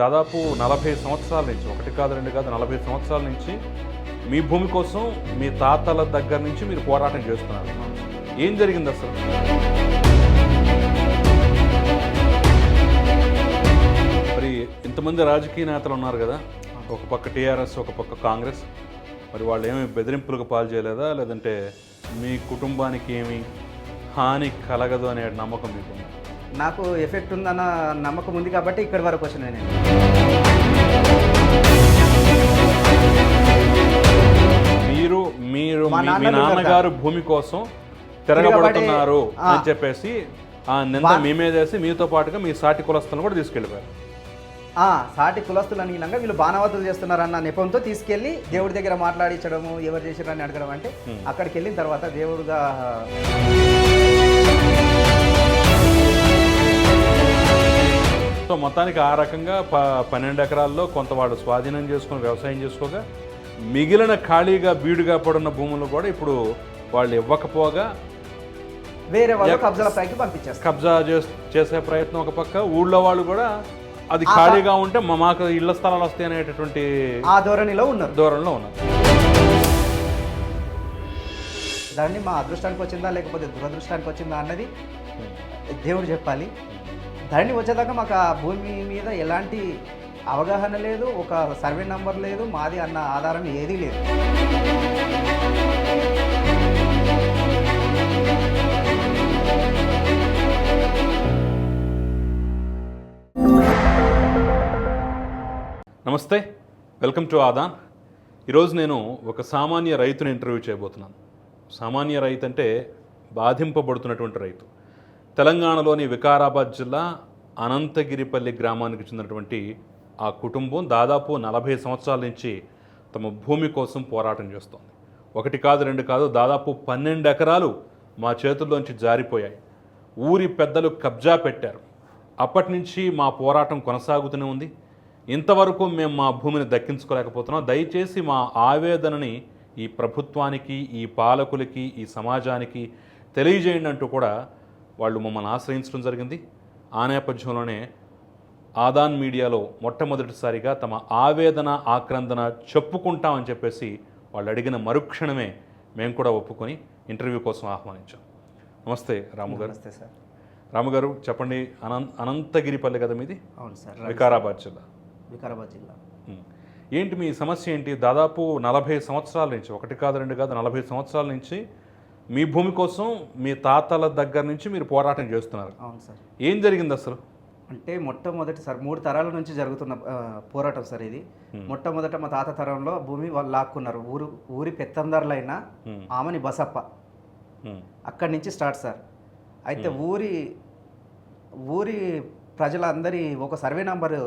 దాదాపు నలభై సంవత్సరాల నుంచి ఒకటి కాదు రెండు కాదు నలభై సంవత్సరాల నుంచి మీ భూమి కోసం మీ తాతల దగ్గర నుంచి మీరు పోరాటం చేస్తున్నారు. ఏం జరిగింది అసలు? మరి ఇంతమంది రాజకీయ నేతలు ఉన్నారు కదా ఒక పక్క టీఆర్ఎస్ ఒక పక్క కాంగ్రెస్. మరి వాళ్ళు ఏమి బెదిరింపులకు పాలు చేయలేదా? లేదంటే మీ కుటుంబానికి ఏమి హాని కలగదు అనే నమ్మకం మీకు నాకు ఎఫెక్ట్ ఉందన్న నమ్మకం ఉంది కాబట్టి ఇక్కడి వరకు వచ్చిన నేను. మీరు మీరు మా మీ- నాన్నగారు భూమి కోసం తిరగబడుతున్నారు తిరగబడి- అని చెప్పేసి ఆ. నింద మీ మీద వేసి మీతో పాటుగా మీ సాటి కులస్తులను కూడా తీసుకెళ్ళిపోయారు. ఆ, సాటి కులస్తులు అనిగినాక వీళ్ళు బాణవతులు చేస్తున్నారన్న నెపంతో తీసుకెళ్ళి దేవుడి దగ్గర మాట్లాడించడము ఎవరు చేసిరని అడగడం అంటే అక్కడికి వెళ్ళిన తర్వాత దేవుడుగా మొత్తానికి ఆ రకంగా ప పన్నెండు ఎకరాల్లో కొంత వాళ్ళు స్వాధీనం చేసుకుని వ్యవసాయం చేసుకోగా మిగిలిన ఖాళీగా బీడుగా పడున్న భూములు కూడా ఇప్పుడు వాళ్ళు ఇవ్వకపోగా వేరే వాళ్ళు కబ్జాల పైకి పంపించేస్తారు. కబ్జా చేస్- ప్రయత్నం ఒక పక్క ఊళ్ళో వాళ్ళు కూడా అది ఖాళీగా ఉంటే మాకు ఇళ్ళ స్థలాలు వస్తాయి అనేటటువంటి ఆ ధోరణిలో ఉన్నారు. దూరంలో ఉన్నారు. దాన్ని మా అదృష్టానికి వచ్చిందా లేకపోతే దురదృష్టానికి వచ్చిందా అన్నది దేవుడు చెప్పాలి. ధరణి వచ్చేదాకా మాకు ఆ భూమి మీద ఎలాంటి అవగాహన లేదు ఒక సర్వే నంబర్ లేదు మాది అన్న ఆధారం ఏదీ లేదు. నమస్తే వెల్కమ్ టు ఆదాన్. ఈరోజు నేను ఒక సామాన్య రైతుని ఇంటర్వ్యూ చేయబోతున్నాను. సామాన్య రైతు అంటే బాధింపబడుతున్నటువంటి రైతు. తెలంగాణలోని వికారాబాద్ జిల్లా అనంతగిరిపల్లి గ్రామానికి చెందినటువంటి ఆ కుటుంబం దాదాపు నలభై సంవత్సరాల నుంచి తమ భూమి కోసం పోరాటం చేస్తోంది. ఒకటి కాదు రెండు కాదు దాదాపు పన్నెండు ఎకరాలు మా చేతుల్లోంచి జారిపోయాయి. ఊరి పెద్దలు కబ్జా పెట్టారు. అప్పటి నుంచి మా పోరాటం కొనసాగుతూనే ఉంది. ఇంతవరకు మేము మా భూమిని దక్కించుకోలేకపోతున్నాం. దయచేసి మా ఆవేదనని ఈ ప్రభుత్వానికి ఈ పాలకులకి ఈ సమాజానికి తెలియజేయండి అంటూ కూడా వాళ్ళు మమ్మల్ని ఆశ్రయించడం జరిగింది. ఆ నేపథ్యంలోనే ఆదాన్ మీడియాలో మొట్టమొదటిసారిగా తమ ఆవేదన ఆక్రందన చెప్పుకుంటామని చెప్పేసి వాళ్ళు అడిగిన మరుక్షణమే మేము కూడా ఒప్పుకొని ఇంటర్వ్యూ కోసం ఆహ్వానించాం. నమస్తే రాము గారు. నమస్తే సార్. రాము గారు చెప్పండి అనంత అనంతగిరిపల్లి కదా మీది? అవును సార్. వికారాబాద్ జిల్లా. వికారాబాద్ జిల్లా. ఏంటి మీ సమస్య ఏంటి? దాదాపు నలభై సంవత్సరాల నుంచి ఒకటి కాదు రెండు కాదు నలభై సంవత్సరాల నుంచి మీ భూమి కోసం మీ తాతల దగ్గర నుంచి మీరు పోరాటం చేస్తున్నారు. అవును సార్. ఏం జరిగింది అసలు? అంటే మొట్టమొదటి సార్ మూడు తరాల నుంచి జరుగుతున్న పోరాటం సార్ ఇది. మొట్టమొదట మా తాత తరంలో భూమి వాళ్ళు లాక్కున్నారు. ఊరు ఊరి పెత్తందర్లైన. ఆమని బసప్ప. అక్కడి నుంచి స్టార్ట్ సార్. అయితే ఊరి ఊరి ప్రజలందరి ఒక సర్వే నంబర్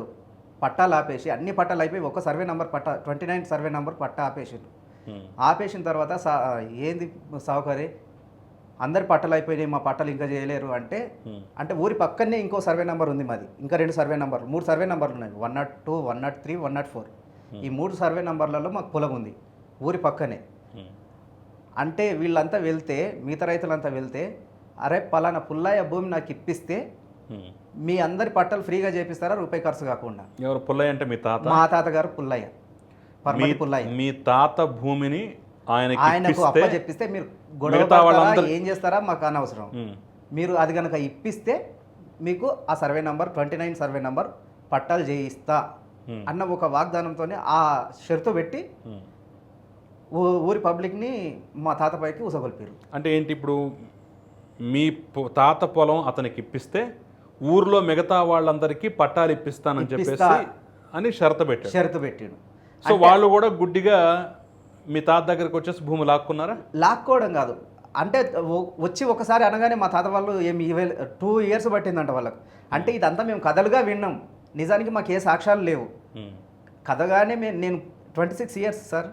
పట్టాలు ఆపేసి అన్ని పట్టాలు అయిపోయి ఒక సర్వే నంబర్ పట్టా ట్వంటీ నైన్ సర్వే నంబర్ పట్టా ఆపేసిండు. ఆపేసిన తర్వాత సా ఏంది సావుకారి? అందరి పట్టాలు అయిపోయినాయి మా పట్టాలు ఇంకా చేయలేరు అంటే ఉం. అంటే ఊరి పక్కనే ఇంకో సర్వే నెంబర్ ఉంది మాది. ఇంకా రెండు సర్వే నెంబర్లు మూడు సర్వే నెంబర్లు ఉన్నాయి. One nought two one nought three one nought four. ఈ మూడు సర్వే నెంబర్లలో మాకు పొలం ఉంది ఊరి పక్కనే. అంటే వీళ్ళంతా వెళ్తే మిగతా రైతులంతా వెళ్తే అరే పలానా పుల్లయ్య భూమి నాకు ఇప్పిస్తే. మీ అందరి పట్టలు ఫ్రీగా చేపిస్తారా రూపాయి ఖర్చు కాకుండా? ఎవరు పుల్లయ్య అంటే మీ తాత? మా తాతగారు పుల్లయ్య. పర్మటి పుల్లయ్య మీ తాత భూమిని ఆయనకి ఆయనకు ఇప్పిస్తే అప్ప చెప్పిస్తే మీరు గొడవ వాళ్ళందరూ- ఏం చేస్తారా మాకు అనవసరం. మీరు అది కనుక ఇప్పిస్తే మీకు ఆ survey number twenty nine survey number పట్టాలు చేయిస్తా. అన్న ఒక వాగ్దానంతోనే ఆ షరతు పెట్టి ఊరి పబ్లిక్ని మా తాతపైకి ఉసగొల్పారు అంటే ఏంటి ఇప్పుడు మీ తాత పొలం అతనికి ఇప్పిస్తే ఊర్లో మిగతా వాళ్ళందరికీ పట్టాలు ఇప్పిస్తానని చెప్పేసి. అని షరత పెట్టాడు షరతు పెట్టాడు సో వాళ్ళు కూడా గుడ్డిగా మీ తాత దగ్గరకు వచ్చేసి భూమి లాక్కున్నారా? లాక్కోవడం కాదు. అంటే వచ్చి ఒకసారి అనగానే మా తాత వాళ్ళు ఏమి టూ ఇయర్స్ పట్టిందంట వాళ్ళకు. అంటే ఇదంతా మేము కథలుగా విన్నాం. నిజానికి మాకు ఏ సాక్ష్యాలు లేవు. కథగానే మేము నేను twenty six years sir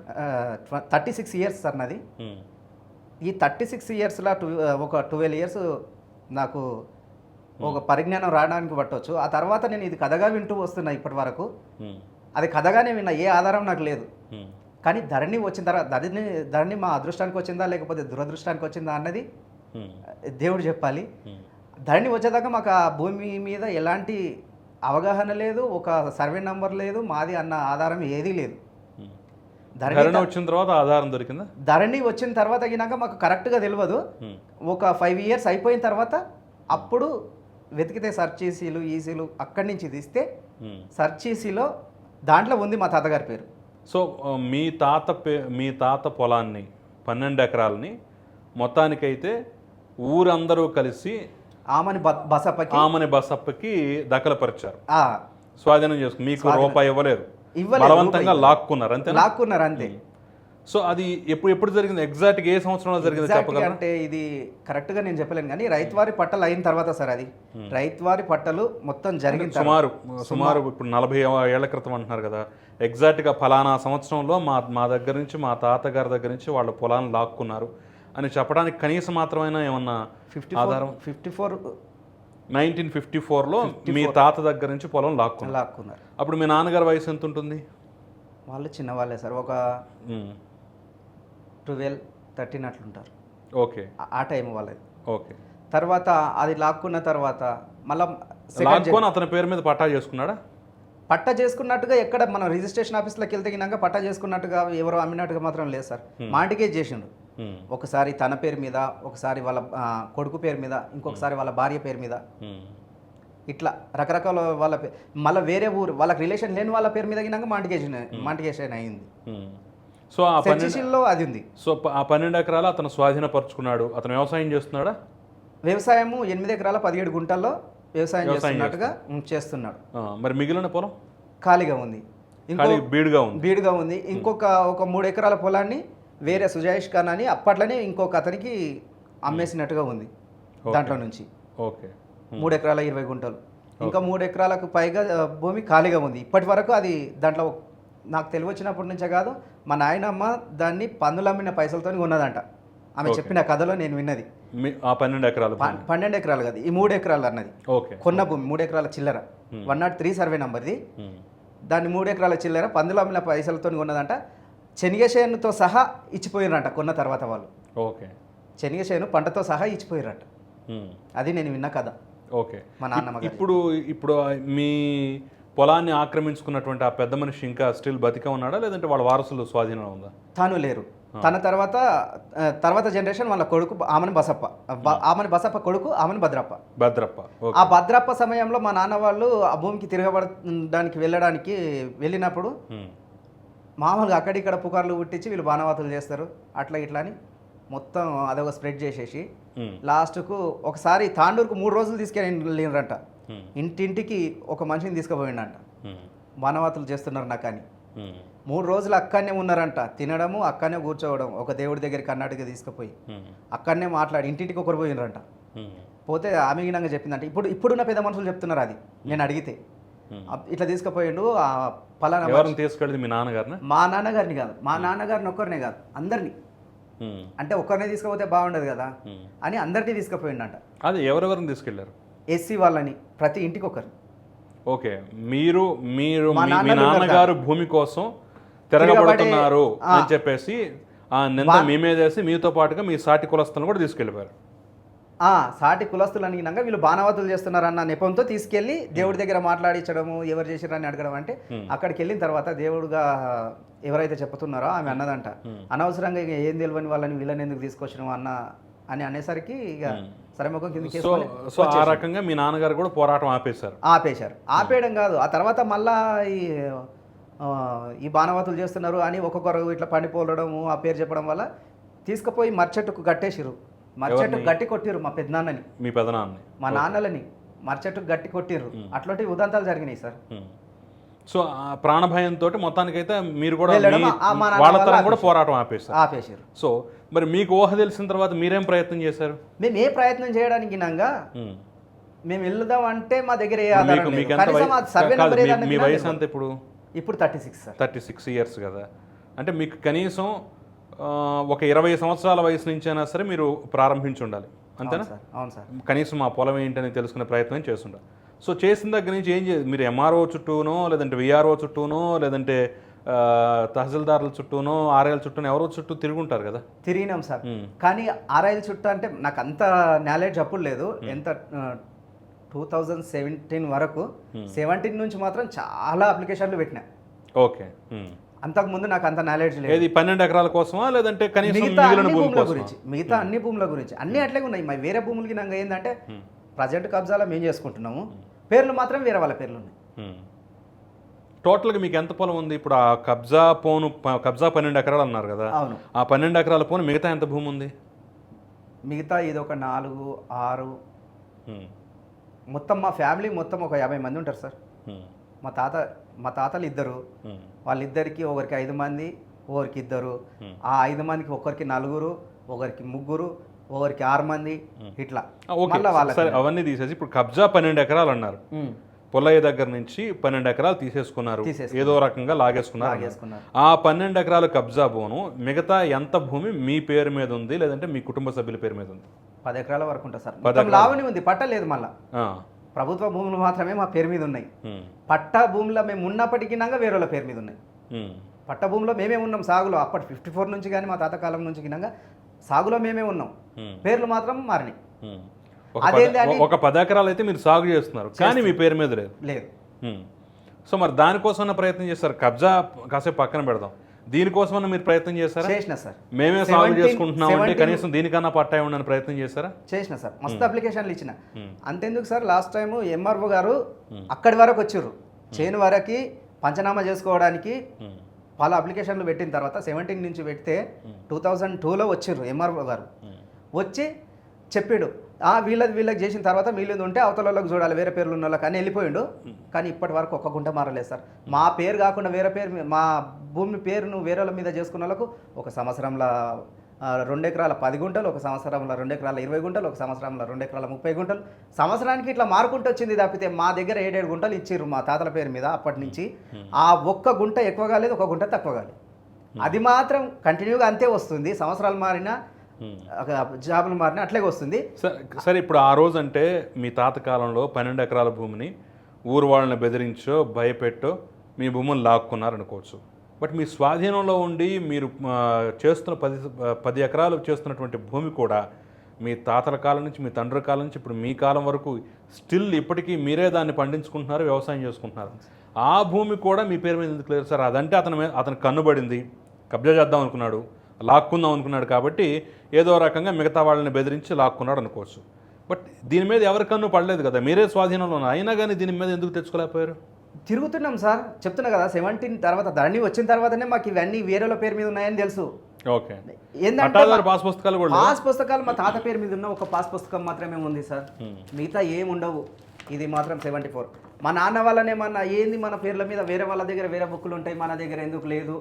thirty six years sir నాది. ఈ థర్టీ సిక్స్ ఇయర్స్లో టూ ఒక ట్వెల్వ్ ఇయర్స్ నాకు ఒక పరిజ్ఞానం రావడానికి పట్టవచ్చు ఆ తర్వాత నేను ఇది కథగా వింటూ వస్తున్నా ఇప్పటి వరకు. అది కథగానే విన్నా ఏ ఆధారం నాకు లేదు. కానీ ధరణి వచ్చిన తర్వాత ధరణి ధరణి మా అదృష్టానికి వచ్చిందా లేకపోతే దురదృష్టానికి వచ్చిందా అన్నది. దేవుడు చెప్పాలి. ధరణి వచ్చేదాకా మాకు ఆ భూమి మీద ఎలాంటి అవగాహన లేదు ఒక సర్వే నంబర్ లేదు మాది అన్న ఆధారం ఏదీ లేదు. ధరణి వచ్చిన తర్వాత ఆధారం దొరికిందా ధరణి వచ్చిన తర్వాత అయినాక మాకు కరెక్ట్గా తెలియదు. ఒక ఫైవ్ ఇయర్స్ అయిపోయిన తర్వాత అప్పుడు వెతికితే సర్చ్ ఈసీలు ఈసీలు అక్కడి నుంచి తీస్తే. సర్చ్ ఈసీలో దాంట్లో ఉంది మా తాతగారి పేరు. సో మీ తాత పే మీ తాత పొలాన్ని పన్నెండు ఎకరాలని మొత్తానికైతే ఊరందరూ కలిసి ఆమెని బసప్పకి ఆమెని బసప్పకి దఖలపరిచారు. ఆ, స్వాధీనం చేసుకుని మీకు రూపాయి ఇవ్వలేదు. ఇవ్వలేదు, బలవంతంగా లాక్కున్నారు అంతే లాక్కున్నారు అంతే. సో అది ఎప్పుడు ఎప్పుడు జరిగింది? ఎగ్జాక్ట్గా ఏ సంవత్సరంలో జరిగింది చెప్పగలరా? అంటే ఇది కరెక్ట్గా నేను చెప్పలేను కానీ రైతువారి పట్టలు అయిన తర్వాత సార్ అది. రైతువారి పట్టలు మొత్తం జరిగిన తర్వాత సుమారు సుమారు ఇప్పుడు నలభై ఏళ్ళ క్రితం అంటున్నారు కదా. ఎగ్జాక్ట్గా ఫలానా సంవత్సరంలో మా మా దగ్గర నుంచి మా తాతగారి దగ్గర నుంచి వాళ్ళ పొలాన్ని లాక్కున్నారు. అని చెప్పడానికి కనీసం మాత్రమైనా ఏమన్నా ఫిఫ్టీ ఆధారం? ఫిఫ్టీ ఫోర్ నైన్టీన్ ఫిఫ్టీ ఫోర్లో మీ తాత దగ్గర నుంచి పొలం లాక్కున్నారు. లాక్కున్నారు. అప్పుడు మీ నాన్నగారి వయసు ఎంత ఉంటుంది వాళ్ళు చిన్నవాళ్ళే సార్. ఒక ఉమ్, ట్వెల్వ్ థర్టీన్ అట్లుంటారు. ఓకే. ఆ- టైం వాళ్ళది. ఓకే. తర్వాత అది లాక్కున్న తర్వాత మళ్ళా అతని పేరు మీద పట్టా చేసుకున్నాడా? పట్ట చేసుకున్నట్టుగా ఎక్కడ మనం రిజిస్ట్రేషన్ ఆఫీస్లోకి వెళ్తే పట్ట చేసుకున్నట్టుగా ఎవరో అమ్మినట్టుగా మాత్రం లేదు సార్. మాటికే చేసిండు. ఒకసారి తన పేరు మీద ఒకసారి వాళ్ళ కొడుకు పేరు మీద ఇంకొకసారి వాళ్ళ భార్య పేరు మీద. ఇట్లా రకరకాల వాళ్ళ మళ్ళీ వేరే ఊరు వాళ్ళకి రిలేషన్ లేని వాళ్ళ పేరు మీద గినాక మాంటికేషన్ మాంటికేషన్ అయింది. సో ఆ పన్నెండు సెన్సిషన్లో అది ఉంది. సో ఆ పన్నెండు ఎకరాలు అతను స్వాధీనపరుచుకున్నాడు. అతను వ్యవసాయం చేస్తున్నాడా? వ్యవసాయము ఎనిమిది ఎకరాల పదిహేడు గుంటల్లో వ్యవసాయం చేస్తున్నట్టుగా చేస్తున్నాడు. మరి మిగిలిన పొలం? ఖాళీగా ఉంది. ఇంకో బీడుగా ఉంది. బీడుగా ఉంది. ఇంకొక ఒక మూడు ఎకరాల పొలాన్ని వేరే సుజాయిష్ ఖాన్ అని అప్పట్లోనే ఇంకొక అతనికి అమ్మేసినట్టుగా ఉంది దాంట్లో నుంచి. ఓకే. మూడు ఎకరాల ఇరవై గుంటలు. ఇంకా మూడు ఎకరాలకు పైగా భూమి ఖాళీగా ఉంది. ఇప్పటి వరకు అది దాంట్లో నాకు తెలివి వచ్చినప్పటి నుంచే కాదు మా నాయనమ్మ దాన్ని పందులు అమ్మిన పైసలతో ఉన్నదంట ఆమె చెప్పిన కథలో నేను విన్నది. ఆ పన్నెండు ఎకరాలు పన్నెండు ఎకరాలు కాదు ఈ మూడు ఎకరాలు అన్నది. ఓకే. కొన్న భూమి మూడు ఎకరాల చిల్లర. వన్ నాట్ త్రీ సర్వే నంబర్ది. ఉమ్, దాన్ని మూడు ఎకరాల చిల్లర పందులు అమ్మిన పైసలతో ఉన్నదంట శనగచేనుతో సహా ఇచ్చిపోయినరంట కొన్న తర్వాత వాళ్ళు. ఓకే. శనగచేను పంటతో సహా ఇచ్చిపోయినరంట ఉమ్, అది నేను విన్న కథ. ఓకే. మా నాన్నమ్మ. ఇప్పుడు ఇప్పుడు మీ పొలాన్ని ఆక్రమించుకున్నటువంటి ఆ పెద్ద మనిషి ఇంకా స్టిల్ బతిక ఉన్నాడా? లేదంటే వాళ్ళ వారసులు స్వాధీనం ఉందా? తాను లేరు. తన తర్వాత తర్వాత జనరేషన్ వాళ్ళ కొడుకు ఆమెను బసప్ప. ఆమెను బసప్ప కొడుకు ఆమెను భద్రప్ప. భద్రప్ప. ఆ భద్రప్ప సమయంలో మా నాన్న వాళ్ళు ఆ భూమికి తిరగబడడానికి వెళ్ళడానికి వెళ్ళినప్పుడు మామూలుగా అక్కడిక్కడ పుకార్లు పుట్టించి వీళ్ళు బాణవాతులు చేస్తారు. అట్లా ఇట్లా అని మొత్తం అదొక స్ప్రెడ్ చేసేసి లాస్ట్కు ఒకసారి తాండూరుకు మూడు రోజులు తీసుకెళ్ళిండ్రంట. ఉమ్, ఇంటింటికి ఒక మనిషిని తీసుకుపోయిండంట. ఉమ్, బాణవాతులు చేస్తున్నారు నాకు అని. ఉమ్, మూడు రోజులు అక్కడనే ఉన్నారంట. తినడము అక్కడనే కూర్చోవడం ఒక దేవుడి దగ్గరికి కర్ణాటక తీసుకుపోయి. అక్కడనే మాట్లాడి ఇంటింటికి ఒకరు పోయినరంట పోతే ఆమె గినంగా చెప్పిందంట. ఇప్పుడు ఇప్పుడున్న పెద్ద మనుషులు చెప్తున్నారు అది. నేను అడిగితే. ఇట్లా తీసుకుపోయిండు ఆ పలానా ఎవరిని తీసుకెళ్ళింది మీ నాన్నగారిని? మా నాన్నగారిని కాదు. మా నాన్నగారిని ఒక్కరినే కాదు. అందరినీ. అంటే ఒక్కరినే తీసుకుపోతే బాగుండదు కదా. అని అందరినీ తీసుకుపోయిండంట. అది ఎవరెవరిని తీసుకెళ్ళారు? ఎస్సీ వాళ్ళని. ప్రతి ఇంటికి ఒకరు ఓకే. మీరు మీరు మా నాన్నగారు భూమి కోసం తిరగబడుతున్నారు అని చెప్పేసి ఆ నింద మీ మీద వేసి మీతో పాటుగా మీ సాటి కులస్తులను కూడా తీసుకెళ్ళిపోయారు. ఆ సాటి కులస్తులు అనిగినాక వీళ్ళు బాణవతులు చేస్తున్నారన్న నెపంతో తీసుకెళ్ళి దేవుడి దగ్గర మాట్లాడించడము ఎవరు చేసిరని అడగడం అంటే అక్కడికి వెళ్ళిన తర్వాత దేవుడుగా ఎవరైతే చెప్తున్నారో ఆమె అన్నదంట. అనవసరంగా ఇక ఏం తెలియని వాళ్ళని వీళ్ళని ఎందుకు తీసుకొచ్చినావు అన్న అని అనేసరికి ఇక సరే ముఖం కింద సో ఆ రకంగా మీ నాన్నగారు కూడా పోరాటం ఆపేశారు. ఆపేశారు. ఆపేయడం కాదు ఆ తర్వాత మళ్ళా ఈ ఈ బాణవతులు చేస్తున్నారు అని ఒక్కొక్కరు ఇట్లా పండిపోలడము ఆ పేరు చెప్పడం వల్ల తీసుకుపోయి మర్చెట్టుకు కట్టేసిరు మర్చెట్టు గట్టి కొట్టిరు మా పెద్దనాన్నని. మీ మా నాన్నలని మర్చెట్టుకు గట్టి కొట్టిర్రు. అట్లాంటి ఉదంతాలు జరిగినాయి సార్. సో ఆ ప్రాణభయంతో మొత్తానికైతే మీరు కూడా మీ- మా వాళ్ళ తరం కూడా పోరాటం ఆపేశారు. ఆపేసిరు సో మరి మీకు ఊహ తెలిసిన తర్వాత మీరేం ప్రయత్నం చేశారు? మేము ఏ ప్రయత్నం చేయడానికి నంగా. మేము వెళ్దాం అంటే మా దగ్గర మీ- మీ వయసు. అంత ఇప్పుడు? ఇప్పుడు thirty six thirty six years కదా. అంటే మీకు కనీసం ఒక ఇరవై సంవత్సరాల వయసు నుంచి అయినా సరే మీరు ప్రారంభించి ఉండాలి అంతేనా? అవును సార్. అవును సార్. కనీసం ఆ పొలం ఏంటని తెలుసుకునే ప్రయత్నం చేస్తుంటారు సో చేసిన దగ్గర నుంచి ఏం చే మీరు ఎంఆర్ఓ చుట్టూనో లేదంటే విఆర్ఓ చుట్టూనో లేదంటే తహసీల్దారుల చుట్టూనో ఆర్ఐల చుట్టూనో ఎవరో చుట్టూ తిరుగుంటారు కదా? తిరిగినాం సార్. కానీ ఆర్ఐల చుట్టూ అంటే నాకు అంత నాలెడ్జ్ అప్పుడు లేదు. ఎంత టూ థౌజండ్ సెవెంటీన్ వరకు సెవెంటీన్ నుంచి మాత్రం చాలా అప్లికేషన్లు పెట్టినా. ఓకే. ఉమ్. అంతకుముందు నాకు అంత నాలెడ్జ్ లేదు. పన్నెండు ఎకరాల కోసమా లేదంటే కనీసం మిగతా అన్ని భూమి భూముల గురించి మిగతా అన్ని భూముల గురించి అన్ని అట్లే ఉన్నాయి. మరి వేరే భూములకి నాకు ఏంటంటే ప్రజెంట్ కబ్జాలో మేము చేసుకుంటున్నాము. పేర్లు మాత్రం వేరే వాళ్ళ పేర్లు ఉన్నాయి. టోటల్గా మీకు ఎంత పొలం ఉంది? ఇప్పుడు ఆ కబ్జా పోను కబ్జా పన్నెండు ఎకరాలు అన్నారు కదా. అవును. ఆ పన్నెండు ఎకరాల పోను మిగతా ఎంత భూమి ఉంది? మిగతా ఇది ఒక నాలుగు ఆరు. మొత్తం మా ఫ్యామిలీ మొత్తం ఒక యాభై మంది ఉంటారు సార్. మా తాత మా తాతలు ఇద్దరు. వాళ్ళిద్దరికి ఒకరికి ఐదు మంది ఒకరికి ఇద్దరు. ఆ ఐదు మందికి ఒకరికి నలుగురు ఒకరికి ముగ్గురు ఒకరికి ఆరు మంది ఇట్లా మళ్ళా సరే అవన్నీ తీసేసి ఇప్పుడు కబ్జా పన్నెండు ఎకరాలు అన్నారు. పుల్లయ్య దగ్గర నుంచి పన్నెండు ఎకరాలు తీసేసుకున్నారు. ఏదో రకంగా లాగేసుకున్నారు. ఆ పన్నెండు ఎకరాలు కబ్జా పోను మిగతా ఎంత భూమి మీ పేరు మీద ఉంది లేదంటే మీ కుటుంబ సభ్యుల పేరు మీద ఉంది? పది ఎకరాల వరకు ఉంటుంది సార్. లావణి ఉంది పట్టలేదు మళ్ళా. ఆ. ప్రభుత్వ భూములు మాత్రమే మా పేరు మీద ఉన్నాయి. పట్ట భూమిలో మేము ఉన్నప్పటికీ వేరే వాళ్ళ పేరు మీద ఉన్నాయి. పట్ట భూమిలో మేమే ఉన్నాం సాగులో అప్పటి ఫిఫ్టీ ఫోర్ నుంచి కానీ మా తాత కాలం నుంచి గినంగా సాగులో మేమే ఉన్నాం. పేర్లు మాత్రం మారినాయి. ఒక అదేంటి పద- అని- ఒక పది ఎకరాలు అయితే మీరు సాగు చేస్తున్నారు. కానీ మీ పేరు మీద లేదు. లేదు. సో మరి దానికోసమన్నా ప్రయత్నం చేస్తారు కబ్జా కాసేపు పక్కన పెడదాం. దీనికోసమన్నా మీరు ప్రయత్నం చేస్తారా చేసిన సార్. మేమే సాగు 17 చేసుకుంటున్నాం అంటే 17 కనీసం దీనికన్నా పట్టా ఉండని ప్రయత్నం చేస్తారా చేసిన సార్. మస్తు అప్లికేషన్లు ఇచ్చిన. అంతెందుకు సార్ లాస్ట్ టైం ఎంఆర్ఓ గారు అక్కడి వరకు వచ్చిర్రు చేను వరకు పంచనామా చేసుకోవడానికి వాళ్ళ అప్లికేషన్లు పెట్టిన తర్వాత సెవెంటీన్ నుంచి పెడితే టూ థౌజండ్ టూలో వచ్చిర్రు ఎంఆర్ఓ గారు. వచ్చి చెప్పాడు ఆ వీళ్ళది వీళ్ళకి చేసిన తర్వాత వీళ్ళది ఉంటే అవతల వాళ్ళకి చూడాలి వేరే పేర్లు ఉన్న వాళ్ళకి అని వెళ్ళిపోయిండు. కానీ ఇప్పటి వరకు ఒక్క గుంట మారలేదు సార్. మా పేరు కాకుండా వేరే పేరు మీ- భూమి పేరును వేరే వాళ్ళ మీద చేసుకున్న వాళ్ళకు ఒక సంవత్సరంలో రెండు ఎకరాల పది గుంటలు ఒక సంవత్సరంలో రెండు ఎకరాల ఇరవై గుంటలు ఒక సంవత్సరంలో రెండు ఎకరాల ముప్పై గుంటలు. సంవత్సరానికి ఇట్లా మారుకుంటూ వచ్చింది తప్పితే మా దగ్గర ఏడేడు గుంటలు ఇచ్చిర్రు మా తాతల పేరు మీద అప్పటి నుంచి. ఆ ఒక్క గుంట ఎక్కువ కాలేదు ఒక గుంట తక్కువ కాలేదు. అది మాత్రం కంటిన్యూగా అంతే వస్తుంది. సంవత్సరాలు మారినా. జాబులు మారినా అట్లాగే వస్తుంది. సరే సరే ఇప్పుడు ఆ రోజు అంటే మీ తాత కాలంలో పన్నెండు ఎకరాల భూమిని ఊరు వాళ్ళని బెదిరించో భయపెట్టో మీ భూములు లాక్కున్నారు అనుకోవచ్చు. బట్ మీ స్వాధీనంలో ఉండి మీరు చేస్తున్న పది పది ఎకరాలు చేస్తున్నటువంటి భూమి కూడా మీ తాతల కాలం నుంచి మీ తండ్రి కాలం నుంచి ఇప్పుడు మీ కాలం వరకు స్టిల్ ఇప్పటికీ మీరే దాన్ని పండించుకుంటున్నారు వ్యవసాయం చేసుకుంటున్నారు. ఆ భూమి కూడా మీ పేరు మీద ఎందుకు లేదు సార్? అదంటే అతని మీద అతను కన్నుబడింది. కబ్జా చేద్దాం అనుకున్నాడు లాక్కుందాం అనుకున్నాడు కాబట్టి ఏదో రకంగా మిగతా వాళ్ళని బెదిరించి లాక్కున్నాడు అనుకోవచ్చు. బట్ దీని మీద ఎవరి కన్ను పడలేదు కదా? మీరే స్వాధీనంలో అయినా కానీ దీని మీద ఎందుకు తెచ్చుకోలేకపోయారు? తిరుగుతున్నాం సార్. చెప్తున్నా కదా సెవెంటీన్ తర్వాత ధరణి వచ్చిన తర్వాతనే మాకు ఇవన్నీ వేరేల పేరు మీద ఉన్నాయని తెలుసు. పాస్ పుస్తకాలు? పాస్ పుస్తకాలు మా తాత పేరు మీద ఉన్న ఒక పాస్ పుస్తకం మాత్రమే ఉంది సార్. మిగతా ఏం ఉండవు. ఇది మాత్రం సెవెంటీ ఫోర్ మా నాన్న వాళ్ళనేమన్నా ఏంది మన పేర్ల మీద వేరే వాళ్ళ దగ్గర వేరే బుక్కులు ఉంటాయి మన దగ్గర ఎందుకు లేదు?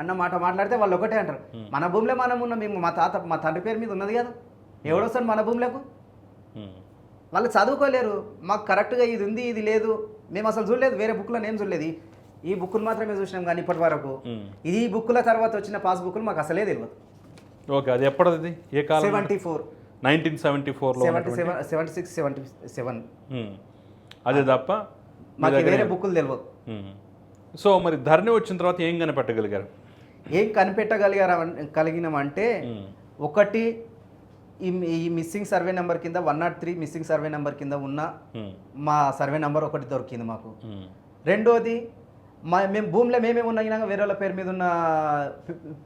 అన్న మాట మాట్లాడితే వాళ్ళు ఒకటే అంటారు. మన భూమిలో మనం ఉన్న మేము మా తాత మా తండ్రి పేరు మీద ఉన్నది కదా. ఎవడొస్తాడు మన భూమిలోకి? వాళ్ళు చదువుకోలేరు. మాకు కరెక్ట్గా ఇది ఉంది ఇది లేదు. మేము అసలు చూడలేదు వేరే బుక్లో నేను చూడలేదు. ఈ- బుక్కులు మాత్రమే చూసినాం కానీ ఇప్పటి వరకు. ఇది ఈ బుక్కుల తర్వాత వచ్చిన పాస్ బుక్లు మాకు అసలే తెలియదు ఓకే అది ఎప్పటిది? ఏ కాలం? Seventy four. నైన్టీన్ సెవెంటీ ఫోర్లో seventy seven seventy six seventy seven. అది తప్ప మాకు వేరే బుక్కులు తెలియదు. సో మరి ధరణి వచ్చిన తర్వాత ఏం కనిపెట్టగలిగారు? ఏం కనిపెట్టగలిగారు కలిగినామంటే ఒకటి ఈ ఈ మిస్సింగ్ సర్వే నెంబర్ కింద one nought three missing survey number కింద ఉన్న ఉమ్, మా సర్వే నెంబర్ ఒకటి దొరికింది మాకు. ఉమ్, రెండోది మా మేము భూమిలో మేమే ఉన్నాయి వేరే వాళ్ళ పేరు మీద ఉన్న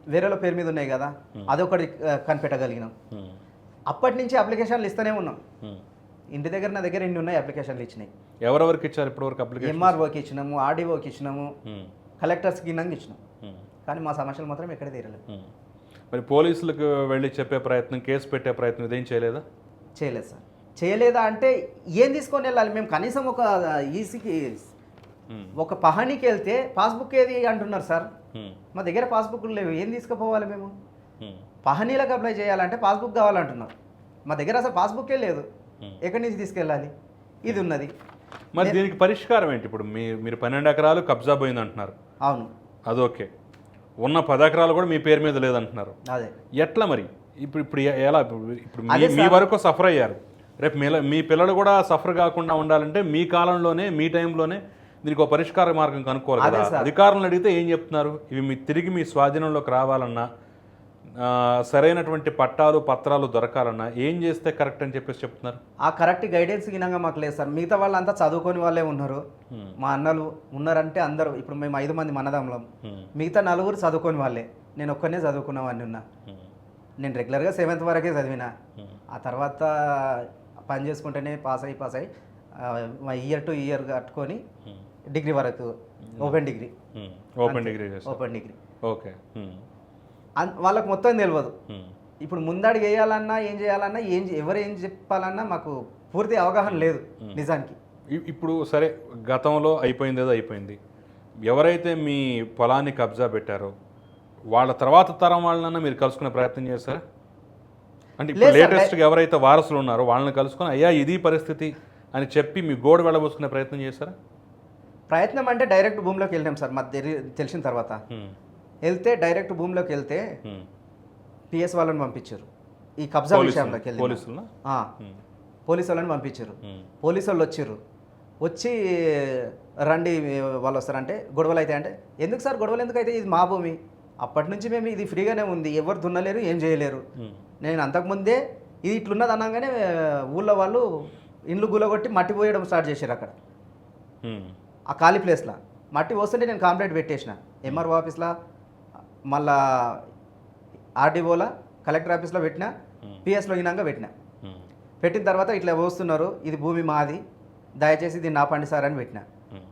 వేరే వాళ్ళ పేరు మీద ఉన్నాయి కదా అదొకటి ఆ, కనిపెట్టగలిగినాం. అప్పటి నుంచి అప్లికేషన్లు ఇస్తూనే ఉన్నాం. ఇంటి దగ్గర నా దగ్గర ఎన్ని ఉన్నాయి? అప్లికేషన్లు ఇచ్చినాయి. ఎవరెవరికి ఇచ్చారు? ఇప్పటివరకు అప్లికేషన్ ఎంఆర్ఓకి ఇచ్చినాము ఆర్డీఓకి ఇచ్చినాము కలెక్టర్స్కి గిన్నంగా ఇచ్చినాం. కానీ మా సమస్యలు మాత్రం ఎక్కడ తీరలేదు. మరి పోలీసులకు వెళ్ళి చెప్పే ప్రయత్నం కేసు పెట్టే ప్రయత్నం ఇదేం చేయలేదా? చేయలేదు సార్. చేయలేదా అంటే ఏం తీసుకొని వెళ్ళాలి? మేము కనీసం ఒక ఈసీకి ఒక పహానీకి వెళ్తే పాస్బుక్ ఏది అంటున్నారు సార్? మా దగ్గర పాస్బుక్లు లేవు. ఏం తీసుకుపోవాలి మేము? పహనీలకు అప్లై చేయాలంటే పాస్బుక్ కావాలంటున్నారు. మా దగ్గర అసలు పాస్బుక్కే లేదు. ఎక్కడి నుంచి తీసుకెళ్ళాలి? ఇది ఉన్నది. మరి దీనికి పరిష్కారం ఏంటి ఇప్పుడు? మీ మీరు పన్నెండు ఎకరాలు కబ్జా పోయింది అంటున్నారు అవును. అదోకే. ఉన్న పది ఎకరాలు కూడా మీ పేరు మీద లేదంటున్నారు. అదే. ఎట్లా మరి? ఇప్పుడు ఇప్పుడు ఎలా? ఇప్పుడు మీ. వరకు సఫర్ అయ్యారు. రేపు మీ మీ పిల్లలు కూడా సఫర్ కాకుండా ఉండాలంటే మీ కాలంలోనే మీ టైంలోనే దీనికి ఒక పరిష్కార మార్గం కనుక్కోవాలి కదా. అధికారులను అడిగితే ఏం చెప్తున్నారు? ఇవి మీ తిరిగి మీ స్వాధీనంలోకి రావాలన్నా సరైనటువంటి పట్టాలు పత్రాలు దొరకాలన్నా ఏం చేస్తే కరెక్ట్ అని చెప్పేసి చెప్తున్నారు? ఆ కరెక్ట్ గైడెన్స్ గినంగా మాకు లేదు సార్. మిగతా వాళ్ళంతా చదువుకొని వాళ్ళే ఉన్నారు. మా అన్నలు ఉన్నారంటే అందరూ ఇప్పుడు మేము ఐదు మంది మనదమ్ములం. Hmm. మిగతా నలుగురు చదువుకొని వాళ్ళే. నేను ఒక్కనే చదువుకున్నవాడిని ఉన్నా. నేను రెగ్యులర్గా సెవెంత్ వరకే చదివిన. ఆ తర్వాత పని చేసుకుంటేనే పాస్ అయ్యి పాస్ అయ్యి ఇయర్ టు ఇయర్ కట్టుకొని. డిగ్రీ వరకు open degree. Open degree open degree. Okay. వాళ్ళకి మొత్తం తెలియదు. ఇప్పుడు ముందడుగు వేయాలన్నా ఏం చేయాలన్నా ఏం ఎవరు ఏం చెప్పాలన్నా మాకు పూర్తి అవగాహన లేదు నిజానికి. ఇప్పుడు సరే గతంలో అయిపోయింది ఏదో అయిపోయింది. ఎవరైతే మీ పొలాన్ని కబ్జా పెట్టారో వాళ్ళ తర్వాత తరం వాళ్ళనన్నా మీరు కలుసుకునే ప్రయత్నం చేస్తారా? అంటే ఇప్పుడు లేటెస్ట్గా ఎవరైతే వారసులు ఉన్నారో వాళ్ళని కలుసుకొని అయ్యా ఇది పరిస్థితి అని చెప్పి మీ గోడ వెళ్ళబోసుకునే ప్రయత్నం చేస్తారా? ప్రయత్నం అంటే డైరెక్ట్ భూమిలోకి వెళ్ళాం సార్ మాకు తెలి తెలిసిన తర్వాత. వెళ్తే డైరెక్ట్ భూమిలోకి వెళ్తే. పిఎస్ వాళ్ళని పంపించారు. ఈ కబ్జా విషయంలోకి వెళ్ళి. పోలీసు వాళ్ళని పంపించారు. పోలీసు వాళ్ళు వచ్చారు. వచ్చి రండి వాళ్ళు వస్తారంటే గొడవలు అయితే అంటే ఎందుకు సార్ గొడవలు ఎందుకు అయితే ఇది మా భూమి. అప్పటి నుంచి మేము ఇది ఫ్రీగానే ఉంది. ఎవరు దున్నలేరు ఏం చేయలేరు. నేను అంతకుముందే ఇది ఇట్లున్నది అనగానే ఊళ్ళో వాళ్ళు ఇండ్లు గులగొట్టి మట్టి పోయడం స్టార్ట్ చేశారు అక్కడ. ఆ ఖాళీ ప్లేస్లో మట్టి వస్తుంటే నేను కంప్లైంట్ పెట్టేసిన. ఎంఆర్ఓ ఆఫీస్లో మళ్ళా ఆర్డీఓలో కలెక్టర్ ఆఫీస్లో పెట్టిన పిఎస్లో అయినాక పెట్టిన. పెట్టిన తర్వాత ఇట్లా పోస్తున్నారు ఇది భూమి మాది దయచేసి దీన్ని ఆపండి సార్ అని పెట్టిన.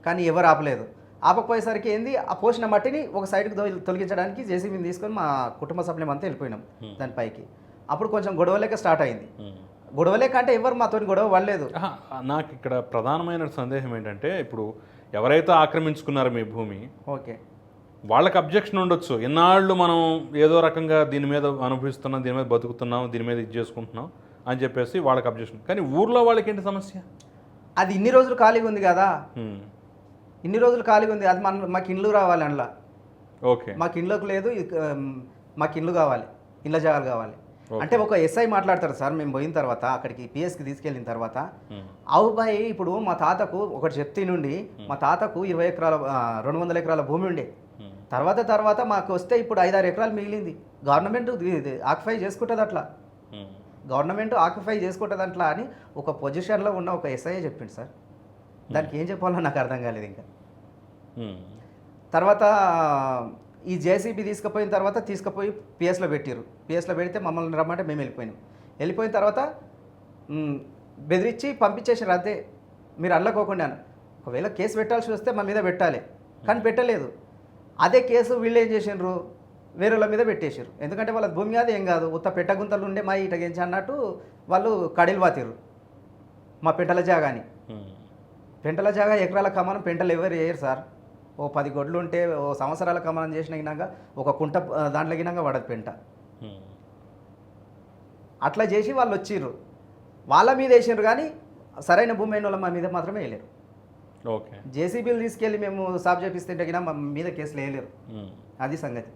కానీ ఎవరు ఆపలేదు ఆపకపోయేసరికి ఏంది ఆ పోసిన మట్టిని ఒక సైడ్కి తొలి- తొలగించడానికి జేసీబీని తీసుకొని మా కుటుంబ సభ్యులం అంతా వెళ్ళిపోయినాం. దానిపైకి అప్పుడు కొంచెం గొడవలేక స్టార్ట్ అయింది హ్మ్. గొడవలేక అంటే ఎవరు మాతో గొడవ పడలేదు నాకు ఇక్కడ ప్రధానమైన సందేహం ఏంటంటే ఇప్పుడు ఎవరైతే ఆక్రమించుకున్నారో మీ భూమి ఓకే వాళ్ళకి అబ్జెక్షన్ ఉండొచ్చు. ఎన్నాళ్ళు మనం ఏదో రకంగా దీని మీద అనుభవిస్తున్నాం దీని మీద బతుకుతున్నాం దీని మీద ఇది చేసుకుంటున్నాం అని చెప్పేసి వాళ్ళకి అబ్జెక్షన్ కానీ ఊర్లో వాళ్ళకి ఏంటి సమస్య? అది ఇన్ని రోజులు ఖాళీగా ఉంది కదా. ఇన్ని రోజులు ఖాళీగా ఉంది. అది మన మాకు ఇండ్లు రావాలి అందులో ఓకే. మాకు ఇండ్లకు లేదు మాకు ఇండ్లు కావాలి ఇండ్ల జాగాలు కావాలి. అంటే ఒక ఎస్ఐ మాట్లాడతారు సార్ మేము పోయిన తర్వాత అక్కడికి పిఎస్కి తీసుకెళ్ళిన తర్వాత హ్మ్. అవు బాయ్ ఇప్పుడు మా తాతకు ఒకటి చెప్తే నుండి మా తాతకు ఇరవై ఎకరాల రెండు వందల ఎకరాల భూమి ఉండే. తర్వాత తర్వాత మాకు వస్తే ఇప్పుడు ఐదారు ఎకరాలు మిగిలింది. గవర్నమెంట్ ఆక్యుపై చేసుకుంటుంది అట్లా. గవర్నమెంట్ ఆక్యుపై చేసుకుంటుంది అట్లా అని ఒక పొజిషన్లో ఉన్న ఒక ఎస్ఐ చెప్పిండు సార్. దానికి ఏం చెప్పాలో నాకు అర్థం కాలేదు ఇంకా. తర్వాత ఈ జేసీబీ తీసుకుపోయిన తర్వాత తీసుకుపోయి పిఎస్లో పెట్టారు పిఎస్లో పెడితే మమ్మల్ని రమ్మంటే మేము వెళ్ళిపోయినాం. వెళ్ళిపోయిన తర్వాత బెదిరించి పంపించేసారు అంతే. మీరు అల్లకోకుండా ఒకవేళ కేసు పెట్టాల్సి వస్తే మా మీద పెట్టాలి. కానీ పెట్టలేదు. అదే కేసు వీళ్ళు ఏం చేసిండ్రు? వేరే వాళ్ళ మీద పెట్టేశారు ఎందుకంటే వాళ్ళ భూమి కాదు ఏం కాదు. ఉత్త పెట్టగుంతలు ఉండే మా ఇటగించి అన్నట్టు వాళ్ళు కడిలు వాతిరు మా పెంటల జాగాని. పెంటల జాగా ఎకరాల కమానం పెంటలు ఎవరు వేయరు సార్. ఓ పది గొడ్లు ఉంటే ఓ సంవత్సరాల కమానం చేసిన గినాక ఒక కుంట దాంట్లో గినాక పడదు పెంట. అట్లా చేసి వాళ్ళు వచ్చిర్రు. వాళ్ళ మీద వేసిండ్రు కానీ సరైన భూమి అయిన వాళ్ళ మా మీద మాత్రమే వేయలేరు. ఓకే. జేసీబీలు తీసుకెళ్ళి మేము సాఫ్ చేపిస్తుంటే గినా మా మీద కేసులు వేయలేరు. అది సంగతి.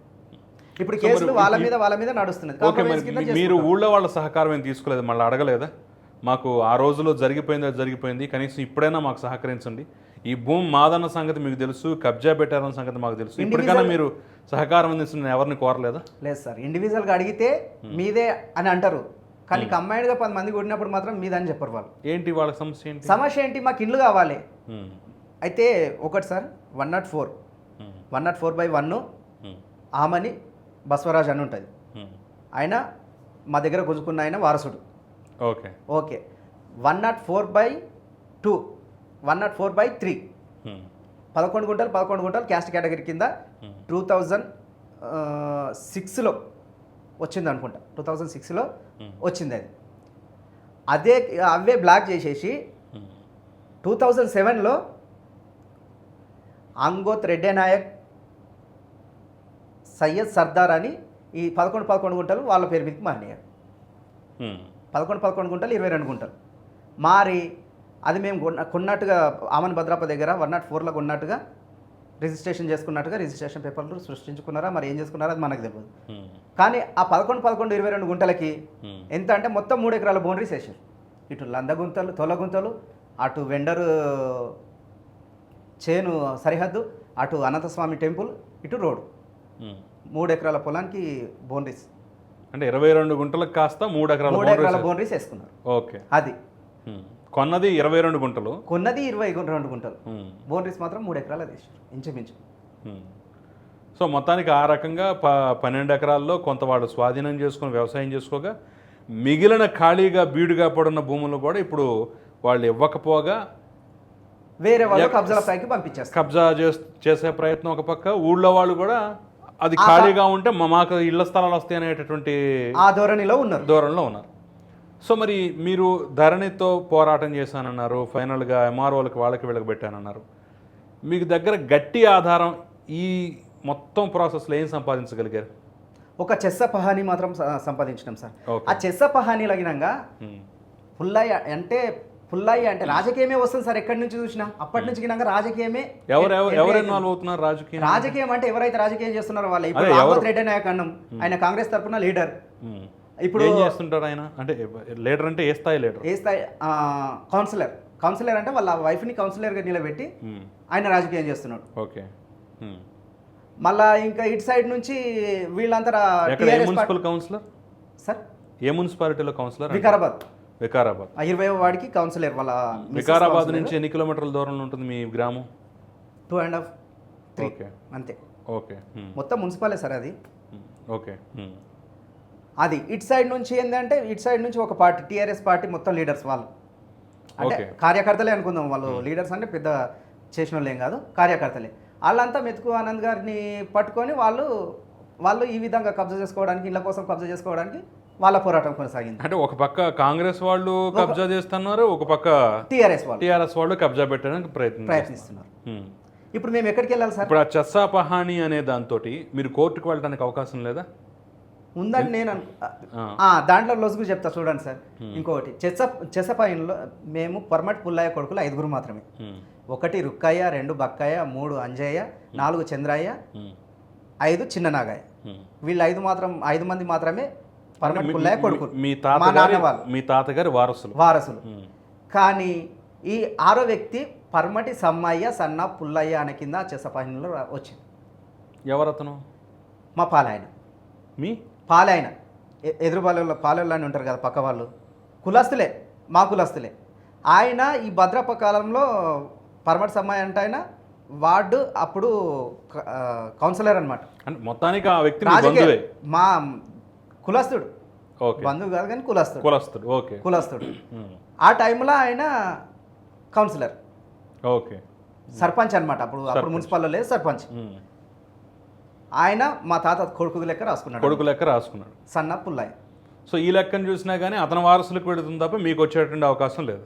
ఇప్పుడు కేసులు వాళ్ళ మీద వాళ్ళ మీద నడుస్తున్నది. ఓకే మరి. ఊళ్ళో వాళ్ళ సహకారం ఏం తీసుకోలేదు? మళ్ళీ అడగలేదా? మాకు ఆ రోజులో జరిగిపోయింది అది జరిగిపోయింది. కనీసం ఇప్పుడైనా మాకు సహకరించండి. ఈ భూమి మాదన్న సంగతి మీకు తెలుసు కబ్జా పెట్టారన్న సంగతి మాకు తెలుసు. ఇప్పటికైనా మీరు సహకారం అందిస్తున్న ఎవరిని కోరలేదా? లేదు సార్. ఇండివిజువల్గా అడిగితే మీదే అని అంటారు. కానీ కంబైన్డ్గా పది మంది కొట్టినప్పుడు మాత్రం మీదని చెప్పరు వాళ్ళు ఏంటి వాళ్ళ సమస్య ఏంటి సమస్య ఏంటి మాకు ఇల్లు కావాలి హ్మ్. అయితే ఒకటి sir one nought four hmm. One nought four by one. Amani Basavaraj అని ఉంటుంది. ఆయన మా దగ్గర గుంజుకున్న ఆయన వారసుడు okay okay one nought four by two one nought four by three. పదకొండు గుంటలు పదకొండు గుంటలు క్యాస్ట్ కేటగిరీ కింద. టూ థౌజండ్ సిక్స్లో వచ్చింది అనుకుంటా టూ థౌజండ్ సిక్స్లో. వచ్చింది అది అదే అవే బ్లాక్ చేసేసి. టూ థౌజండ్ సెవెన్లో అంగోత్ రెడ్డే నాయక్ సయ్యద్ సర్దార్ అని ఈ పదకొండు పదకొండు గుంటలు వాళ్ళ పేరు మీదకి మారినాయి హ్మ్. పదకొండు పదకొండు గుంటలు ఇరవై రెండు గుంటలు మారి అది మేము కొన్న- కొన్నట్టుగా ఆమన్ భద్రాప దగ్గర వన్ నాట్ ఫోర్లో కొన్నట్టుగా రిజిస్ట్రేషన్ చేసుకున్నట్టుగా రిజిస్ట్రేషన్ పేపర్లు సృష్టించుకున్నారా మరి ఏం చేసుకున్నారా అది మనకు తెలియదు. కానీ ఆ పదకొండు పదకొండు ఇరవై రెండు గుంటలకి. ఎంత అంటే మొత్తం మూడు ఎకరాల బౌండరీస్ వేసారు ఇటు లంద గుంతలు తొల గుంతలు అటు వెండరు చేను సరిహద్దు అటు అనంతస్వామి టెంపుల్ ఇటు రోడ్. మూడు ఎకరాల పొలానికి బౌండరీస్ అంటే ఇరవై రెండు గుంటలకు కాస్త మూడు ఎకరాల మూడు ఎకరాల. బౌండరీస్ వేసుకున్నారు ఓకే అది. కొన్నది ఇరవై రెండు గుంటలు. కొన్నది ఇరవై రెండు గుంటలు. ఉమ్. బౌండరీస్ మాత్రం మూడు ఎకరాలు తీసారు ఇంచుమించు. సో మొత్తానికి ఆ రకంగా ప పన్నెండు ఎకరాల్లో కొంత వాళ్ళు స్వాధీనం చేసుకుని వ్యవసాయం చేసుకోగా మిగిలిన ఖాళీగా బీడుగా పడున్న భూములు కూడా ఇప్పుడు వాళ్ళు ఇవ్వకపోగా వేరే వాళ్ళు కబ్జాల పైకి పంపించేస్తారు. కబ్జా చేస్- ప్రయత్నం ఒక పక్క ఊళ్ళో వాళ్ళు కూడా అది ఖాళీగా ఉంటే మా- మాకు ఇళ్ళ స్థలాలు వస్తాయి అనేటటువంటి ఆ ధోరణిలో ఉన్నారు. దూరంలో ఉన్నారు. సో మరి మీరు ధరణితో పోరాటం చేశానన్నారు ఫైనల్గా ఎంఆర్ఓలకు వాళ్ళకి పెట్టానన్నారు. మీకు దగ్గర గట్టి ఆధారం ఈ మొత్తం ప్రాసెస్లో ఏం సంపాదించగలిగారు? ఒక చెస్స పహాని మాత్రం సంపాదించినాం సార్. ఆ చెస్స పహాని లగినంగా. పుల్లయ్య అంటే పుల్లయ్య అంటే రాజకీయమే వస్తుంది సార్ ఎక్కడి నుంచి చూసినా. అప్పటి నుంచి గినంగా రాజకీయమే ఎవరు. ఇన్వాల్వ్ అవుతున్నారు రాజకీయం రాజకీయం అంటే ఎవరైతే రాజకీయం చేస్తున్నారో వాళ్ళే ఇప్పుడు రెడ్డి అన్నం. ఆయన కాంగ్రెస్ తరపున లీడర్. ఇప్పుడు ఏం చేస్తుంటారు ఆయన? అంటే లీడర్ అంటే ఏ స్థాయి లీడర్? ఏ స్థాయి కౌన్సిలర్. కౌన్సిలర్ అంటే వాళ్ళ వైఫ్ని కౌన్సిలర్గా నిలబెట్టి ఆయన రాజకీయం చేస్తున్నాడు. ఓకే. మళ్ళా ఇంకా ఇటు సైడ్ నుంచి వీళ్ళంతా మున్సిపల్ కౌన్సిలర్? సార్? ఏ మున్సిపాలిటీలో కౌన్సిలర్ వికారాబాద్. వికారాబాద్. ఇరవై వాడికి కౌన్సిలర్ వాళ్ళ వికారాబాద్ నుంచి ఎన్ని కిలోమీటర్ల దూరంలో ఉంటుంది మీ గ్రామం? Two and half three. అంతే. ఓకే. మొత్తం మున్సిపాలే సార్ అది. ఓకే. అది ఇటు సైడ్ నుంచి ఏంటంటే ఇటు సైడ్ నుంచి ఒక పార్టీ టీఆర్ఎస్ పార్టీ మొత్తం లీడర్స్ వాళ్ళు. అంటే. కార్యకర్తలే అనుకుందాం వాళ్ళు. లీడర్స్ అంటే పెద్ద చేసిన వాళ్ళు ఏం కాదు కార్యకర్తలే. వాళ్ళంతా మెతుకు ఆనంద్ గారిని పట్టుకొని వాళ్ళు వాళ్ళు ఈ విధంగా కబ్జా చేసుకోవడానికి ఇళ్ళ కోసం కబ్జా చేసుకోవడానికి వాళ్ళ పోరాటం కొనసాగింది. అంటే ఒక పక్క కాంగ్రెస్ వాళ్ళు కబ్జా చేస్తున్నారు ఒక పక్క టీఆర్ఎస్ వాళ్ళు. టిఆర్ఎస్ వాళ్ళు కబ్జా పెట్టడానికి ప్రయత్నం ప్రయత్నిస్తున్నారు. ఇప్పుడు మేము ఎక్కడికి వెళ్ళాలి సార్? ఇప్పుడు ఆ చెస్సా పహాని అనే దాంతో మీరు కోర్టుకు వెళ్ళడానికి అవకాశం లేదా? ఉందని నేను దాంట్లో లొసుగు చెప్తా చూడండి సార్. ఇంకొకటి చెచ్చ చెసపాయిన్లో మేము పర్మట్ పుల్లయ్య కొడుకులు ఐదుగురు మాత్రమే. ఒకటి రుక్కయ్య రెండు బక్కయ్య మూడు అంజయ్య నాలుగు చంద్రయ్య. ఐదు చిన్న నాగయ్య. వీళ్ళు ఐదు మాత్రం ఐదు మంది మాత్రమే పర్మట్ పుల్లయ్య కొడుకులు. మీ వాళ్ళు. మీ తాతగారి వారసులు. వారసులు. కానీ ఈ ఆరో వ్యక్తి పర్మటి సమ్మయ్య సన్న పుల్లయ్య అనే కింద చెసపాయిన్లో వచ్చింది. ఎవరతను? మా పాలాయన. మీ? పాలాయన ఎ- ఎదురు పాలెల్లో అని ఉంటారు కదా పక్క వాళ్ళు. కులస్తులే మా కులస్తులే. ఆయన ఈ భద్రప కాలంలో పర్మటి సమ్మయ్య అంటే ఆయన వార్డు అప్పుడు కౌన్సిలర్ అనమాట మొత్తానికి ఆ వ్యక్తి మీ కులస్తుడు. బంధువు కాదు కానీ కులస్తుడు. కులస్తుడు ఓకే. కులస్తుడు. ఆ టైంలో ఆయన కౌన్సిలర్. ఓకే. సర్పంచ్ అనమాట అప్పుడు అప్పుడు మున్సిపల్లో లేదు సర్పంచ్. ఆయన మా తాత కొడుకు లెక్క రాసుకున్నాడు. కొడుకు లెక్క రాసుకున్నాడు. సన్న పుల్లయ్య. సో ఈ లెక్కను చూసినా కానీ అతని వారసులకు పెడుతుంది తప్ప మీకు వచ్చేటువంటి అవకాశం లేదు.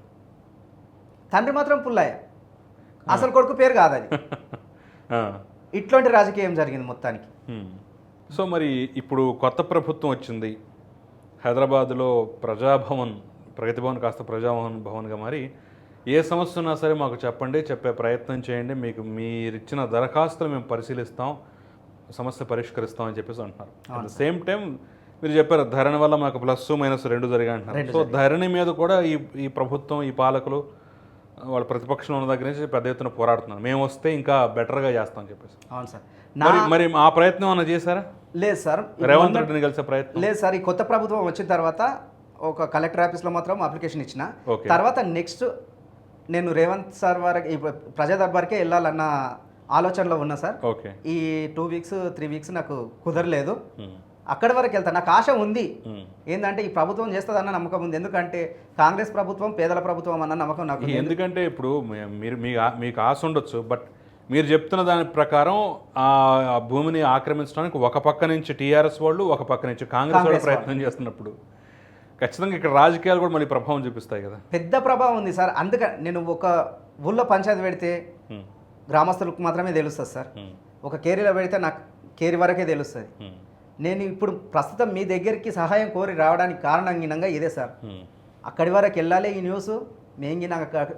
తండ్రి మాత్రం పుల్లయ్య. అసలు కొడుకు పేరు కాదు అది. ఇట్లాంటి రాజకీయం జరిగింది మొత్తానికి. సో మరి ఇప్పుడు కొత్త ప్రభుత్వం వచ్చింది. హైదరాబాద్లో ప్రజాభవన్ ప్రగతి భవన్ కాస్త ప్రజాభవన్ భవన్గా మారి ఏ సమస్య ఉన్నా సరే మాకు చెప్పండి చెప్పే ప్రయత్నం చేయండి. మీకు మీరు ఇచ్చిన దరఖాస్తులు మేము పరిశీలిస్తాం. సమస్య పరిష్కరిస్తాం అని చెప్పేసి అంటున్నారు. అట్ ద సేమ్ టైం మీరు చెప్పారు ధరణి వల్ల మాకు ప్లస్ మైనస్ రెండు జరిగాయి అంటున్నారు. సో ధరణి మీద కూడా ఈ ఈ ప్రభుత్వం ఈ పాలకులు వాళ్ళ ప్రతిపక్షంలో ఉన్న దగ్గర నుంచి పెద్ద ఎత్తున పోరాడుతున్నారు. మేము వస్తే ఇంకా బెటర్గా చేస్తాం అని చెప్పేసి. అవును సార్. మరి మరి ఆ ప్రయత్నం ఏమైనా చేశారా? లేదు సార్. రేవంత్ రెడ్డిని కలిసే ప్రయత్నం? లేదు సార్. ఈ కొత్త ప్రభుత్వం వచ్చిన తర్వాత ఒక కలెక్టర్ ఆఫీస్లో మాత్రం అప్లికేషన్ ఇచ్చిన. ఓకే. తర్వాత నెక్స్ట్ నేను రేవంత్ సార్ వారికి ప్రజా దర్బార్కే వెళ్ళాలన్న ఆలోచనలో ఉన్నా సార్. ఓకే. ఈ టూ వీక్స్ త్రీ వీక్స్ నాకు కుదరలేదు. అక్కడి వరకు వెళ్తాను నాకు ఆశ ఉంది. ఏంటంటే ఈ ప్రభుత్వం చేస్తుందన్న నమ్మకం ఉంది. ఎందుకంటే కాంగ్రెస్ ప్రభుత్వం పేదల ప్రభుత్వం అన్న నమ్మకం నాకు. ఎందుకంటే ఇప్పుడు మీరు మీకు ఆశ ఉండొచ్చు. బట్ మీరు చెప్తున్న దాని ప్రకారం ఆ భూమిని ఆక్రమించడానికి ఒక పక్క నుంచి టీఆర్ఎస్ వాళ్ళు ఒక పక్క నుంచి కాంగ్రెస్ వాళ్ళు ప్రయత్నం చేస్తున్నప్పుడు ఖచ్చితంగా ఇక్కడ రాజకీయాలు కూడా మళ్ళీ ప్రభావం చూపిస్తాయి కదా. పెద్ద ప్రభావం ఉంది సార్. అందుకని నేను ఒక ఊళ్ళో పంచాయతీ పెడితే గ్రామస్తులకు మాత్రమే తెలుస్తుంది సార్. ఒక కేరీలో పెడితే నాకు కేరీ వరకే తెలుస్తుంది. నేను ఇప్పుడు ప్రస్తుతం మీ దగ్గరికి సహాయం కోరి రావడానికి కారణంగా ఇదే సార్. అక్కడి వరకు వెళ్ళాలి ఈ న్యూస్ మేము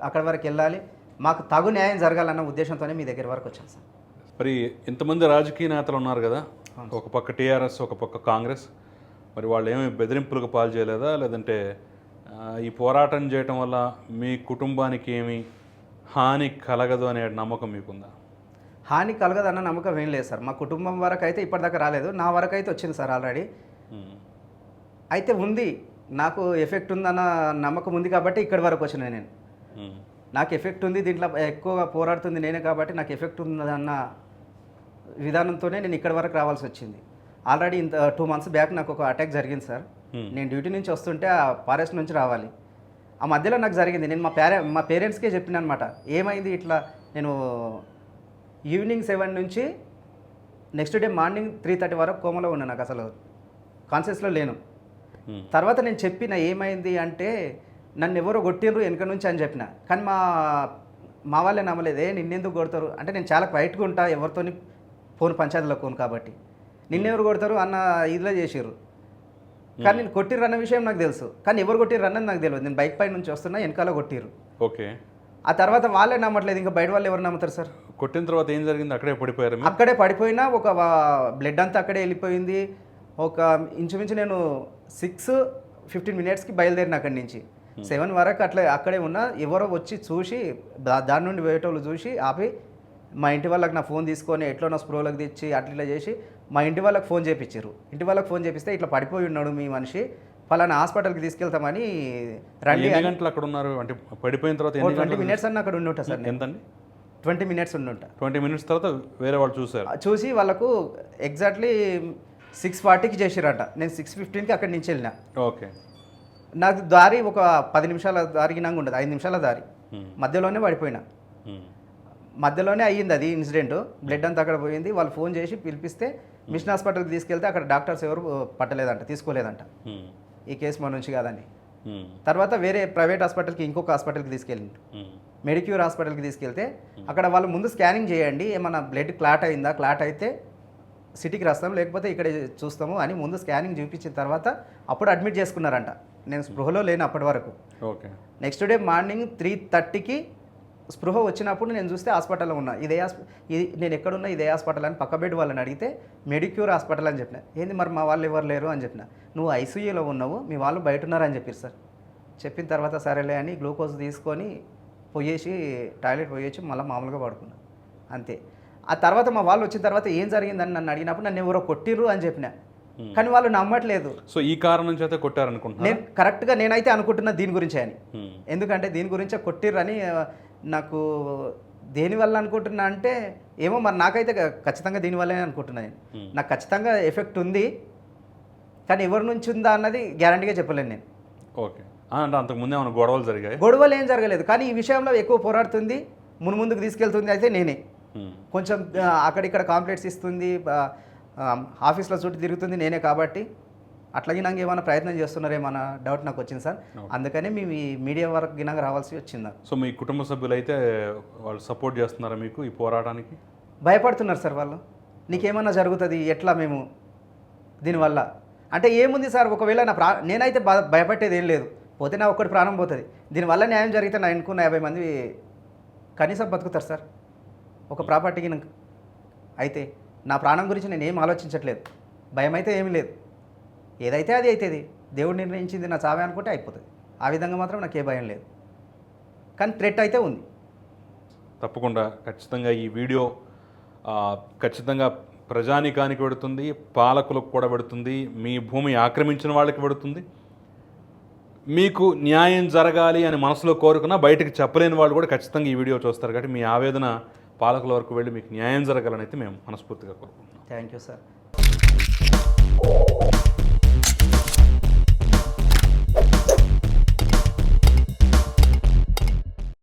అక్కడి వరకు వెళ్ళాలి. మాకు తగు న్యాయం జరగాలన్న ఉద్దేశంతోనే మీ దగ్గర వరకు వచ్చాను సార్. మరి ఇంతమంది రాజకీయ నేతలు ఉన్నారు కదా ఒక పక్క టీఆర్ఎస్ ఒక పక్క కాంగ్రెస్. మరి వాళ్ళు ఏమి బెదిరింపులకు పాలు చేయలేదా లేదంటే ఈ పోరాటం చేయటం వల్ల మీ కుటుంబానికి ఏమి హాని కలగదు అనే నమ్మకం మీకుందా? హాని కలగదన్న నమ్మకం ఏం లేదు సార్. మా కుటుంబం వరకు అయితే ఇప్పటిదాకా రాలేదు. నా వరకు అయితే వచ్చింది సార్ ఆల్రెడీ. అయితే ఉంది. నాకు ఎఫెక్ట్ ఉందన్న నమ్మకం ఉంది కాబట్టి ఇక్కడి వరకు వచ్చిన నేను. నాకు ఎఫెక్ట్ ఉంది దీంట్లో ఎక్కువగా పోరాడుతుంది నేనే కాబట్టి నాకు ఎఫెక్ట్ ఉందన్న విధానంతోనే నేను ఇక్కడి వరకు రావాల్సి వచ్చింది. ఆల్రెడీ ఇంత టూ మంత్స్ బ్యాక్ నాకు ఒక అటాక్ జరిగింది సార్. నేను డ్యూటీ నుంచి వస్తుంటే ఆ ఫారెస్ట్ నుంచి రావాలి. ఆ మధ్యలో నాకు జరిగింది. నేను మా పేరె మా పేరెంట్స్కే చెప్పిన అనమాట ఏమైంది ఇట్లా నేను ఈవినింగ్ సెవెన్ నుంచి next day morning three thirty వరకు కోమలో ఉన్నా నాకు అసలు. కాన్షియస్లో లేను. తర్వాత నేను చెప్పిన ఏమైంది అంటే నన్ను ఎవరో కొట్టిండ్రు వెనక నుంచి అని చెప్పిన. కానీ మా మా వాళ్ళే నమ్మలేదే. నిన్నెందుకు కొడతారు? అంటే నేను చాలా క్వైట్గా ఉంటా ఎవరితోని ఫోన్ పంచాయతీలో ఫోన్ కాబట్టి. నిన్నెవరు కొడతారు? అన్న ఇదిలో చేసిర్రు. కానీ నేను కొట్టిర్రు అన్న విషయం నాకు తెలుసు. కానీ ఎవరు కొట్టిర్రు అన్నది నాకు తెలియదు. నేను బైక్ పై నుంచి వస్తున్నా వెనకాల కొట్టిర్రు. ఓకే. ఆ తర్వాత వాళ్ళే నమ్మట్లేదు. ఇంకా బయట వాళ్ళు ఎవరు నమ్ముతారు సార్? కొట్టిన తర్వాత ఏం జరిగింది? అక్కడే పడిపోయారు అక్కడే పడిపోయినా ఒక బ్లడ్ అంతా అక్కడే వెళ్ళిపోయింది. ఒక ఇంచుమించు నేను సిక్స్ ఫిఫ్టీన్ మినిట్స్కి బయలుదేరిన అక్కడి నుంచి. సెవెన్ వరకు అట్లా అక్కడే ఉన్నా. ఎవరో వచ్చి చూసి దాని నుండి వేయటోళ్ళు చూసి ఆపి మా ఇంటి వాళ్ళకి నా ఫోన్ తీసుకొని ఎట్లా నా స్ప్రోలకు తెచ్చి అట్లా చేసి మా ఇంటి వాళ్ళకి ఫోన్ చేపించారు ఇంటి వాళ్ళకి ఫోన్ చేపిస్తే ఇట్లా పడిపోయి ఉన్నాడు మీ మనిషి ఫలానా హాస్పిటల్కి తీసుకెళ్తామని రండి గంటలు అక్కడ ఉన్నారు? అంటే పడిపోయిన తర్వాత ట్వంటీ మినిట్స్ అన్న అక్కడ ఉండి ఉంటా సార్ ఎంతండి? ట్వంటీ మినిట్స్ ఉండి ఉంటా ట్వంటీ మినిట్స్ తర్వాత వేరే వాళ్ళు చూసారు చూసి వాళ్ళకు ఎగ్జాక్ట్లీ సిక్స్ ఫార్టీకి చేసిరంట నేను సిక్స్ ఫిఫ్టీన్కి అక్కడి నుంచి వెళ్ళిన. ఓకే. నాకు దారి ఒక పది నిమిషాల దారిగినాక ఉండదు ఐదు నిమిషాల దారి. మధ్యలోనే పడిపోయినా. మధ్యలోనే అయ్యింది అది ఇన్సిడెంట్. బ్లడ్ అంతా అక్కడ పోయింది. వాళ్ళు ఫోన్ చేసి పిలిపిస్తే మిషన్ హాస్పిటల్కి తీసుకెళ్తే అక్కడ డాక్టర్స్ ఎవరు పట్టలేదంట తీసుకోలేదంట. ఉమ్. ఈ కేసు మన నుంచి కాదని. ఉమ్. తర్వాత వేరే ప్రైవేట్ హాస్పిటల్కి ఇంకొక హాస్పిటల్కి తీసుకెళ్ళింది ఉమ్. మెడిక్యూర్ హాస్పిటల్కి తీసుకెళ్తే అక్కడ వాళ్ళు ముందు స్కానింగ్ చేయండి ఏమన్నా బ్లడ్ క్లాట్ అయిందా క్లాట్ అయితే సిటీకి రాస్తాం లేకపోతే ఇక్కడ చూస్తాము అని ముందు స్కానింగ్ చూపించిన తర్వాత అప్పుడు అడ్మిట్ చేసుకున్నారంట. నేను స్పృహలో లేను అప్పటి వరకు. Okay next day morning three థర్టీకి స్పృహ వచ్చినప్పుడు నేను చూస్తే హాస్పిటల్లో ఉన్నా. ఇదే ఇది నేను ఎక్కడున్నా ఇదే హాస్పిటల్ అని పక్క బెడ్ వాళ్ళని అడిగితే మెడిక్యూర్ హాస్పిటల్ అని చెప్పిన. ఏంది మరి మా వాళ్ళు ఎవరు లేరు అని చెప్పిన. నువ్వు ఐసీయూలో ఉన్నావు మీ వాళ్ళు బయట ఉన్నారని చెప్పారు సార్. చెప్పిన తర్వాత సరేలే అని గ్లూకోజ్ తీసుకొని పోయేసి టాయిలెట్ పోయేసి మళ్ళీ మామూలుగా పడుకున్నా. అంతే. ఆ తర్వాత మా వాళ్ళు వచ్చిన తర్వాత ఏం జరిగిందని నన్ను అడిగినప్పుడు నన్ను ఎవరో కొట్టిర్రు అని చెప్పిన. కానీ వాళ్ళు నమ్మట్లేదు. సో ఈ కారణం చేత కొట్టారనుకుంటున్నా నేను కరెక్ట్గా నేనైతే అనుకుంటున్నా దీని గురించే అని. ఎందుకంటే దీని గురించే కొట్టిర్రని నాకు దేనివల్ల అనుకుంటున్నా అంటే ఏమో మరి నాకైతే ఖచ్చితంగా దీనివల్లనే అనుకుంటున్నా నేను. నాకు ఖచ్చితంగా ఎఫెక్ట్ ఉంది కానీ ఎవరి నుంచి ఉందా అన్నది గ్యారంటీగా చెప్పలేను నేను. ఓకే. అంటే అంతకు ముందే ఏమైనా గొడవలు జరిగాయి? గొడవలు ఏం జరగలేదు కానీ ఈ విషయంలో ఎక్కువ పోరాడుతుంది మును ముందుకు తీసుకెళ్తుంది అయితే నేనే. కొంచెం అక్కడిక్కడ కాంప్లైంట్స్ ఇస్తుంది ఆఫీస్లో చుట్టూ తిరుగుతుంది నేనే కాబట్టి అట్లాగే నాకు ఏమైనా ప్రయత్నం చేస్తున్నారేమన్న డౌట్ నాకు వచ్చింది సార్. అందుకనే మేము ఈ మీడియా వరకు గినంగ రావాల్సి వచ్చింది. సో మీ కుటుంబ సభ్యులు అయితే వాళ్ళు సపోర్ట్ చేస్తున్నారా మీకు ఈ పోరాటానికి? భయపడుతున్నారు సార్ వాళ్ళు. నీకేమన్నా జరుగుతుంది? ఎట్లా మేము దీనివల్ల? అంటే ఏముంది సార్? ఒకవేళ నా ప్రా నేనైతే భయపట్టేది ఏం లేదు. పోతే నా ఒక్కటి ప్రాణం పోతుంది. దీనివల్ల న్యాయం జరిగితే నా ఎన్నుకున్న యాభై మంది కనీసం బతుకుతారు సార్. ఒక ప్రాపర్టీకి నాకు అయితే నా ప్రాణం గురించి నేను ఏం ఆలోచించట్లేదు. భయం అయితే ఏమీ లేదు. ఏదైతే అది అవుతుంది దేవుడు నిర్ణయించింది నా చావే అనుకుంటే అయిపోతుంది. ఆ విధంగా మాత్రం నాకు ఏ భయం లేదు. కానీ థ్రెట్ అయితే ఉంది. తప్పకుండా ఖచ్చితంగా ఈ వీడియో ఖచ్చితంగా ప్రజానికానికి పెడుతుంది పాలకులకు కూడా పెడుతుంది మీ భూమి ఆక్రమించిన వాళ్ళకి పెడుతుంది. మీకు న్యాయం జరగాలి అని మనసులో కోరుకున్నా బయటకు చెప్పలేని వాళ్ళు కూడా ఖచ్చితంగా ఈ వీడియో చూస్తారు కాబట్టి మీ ఆవేదన పాలకుల వరకు వెళ్ళి మీకు న్యాయం జరగాలని అయితే మేము మనస్ఫూర్తిగా కోరుకుంటున్నాం. Thank you sir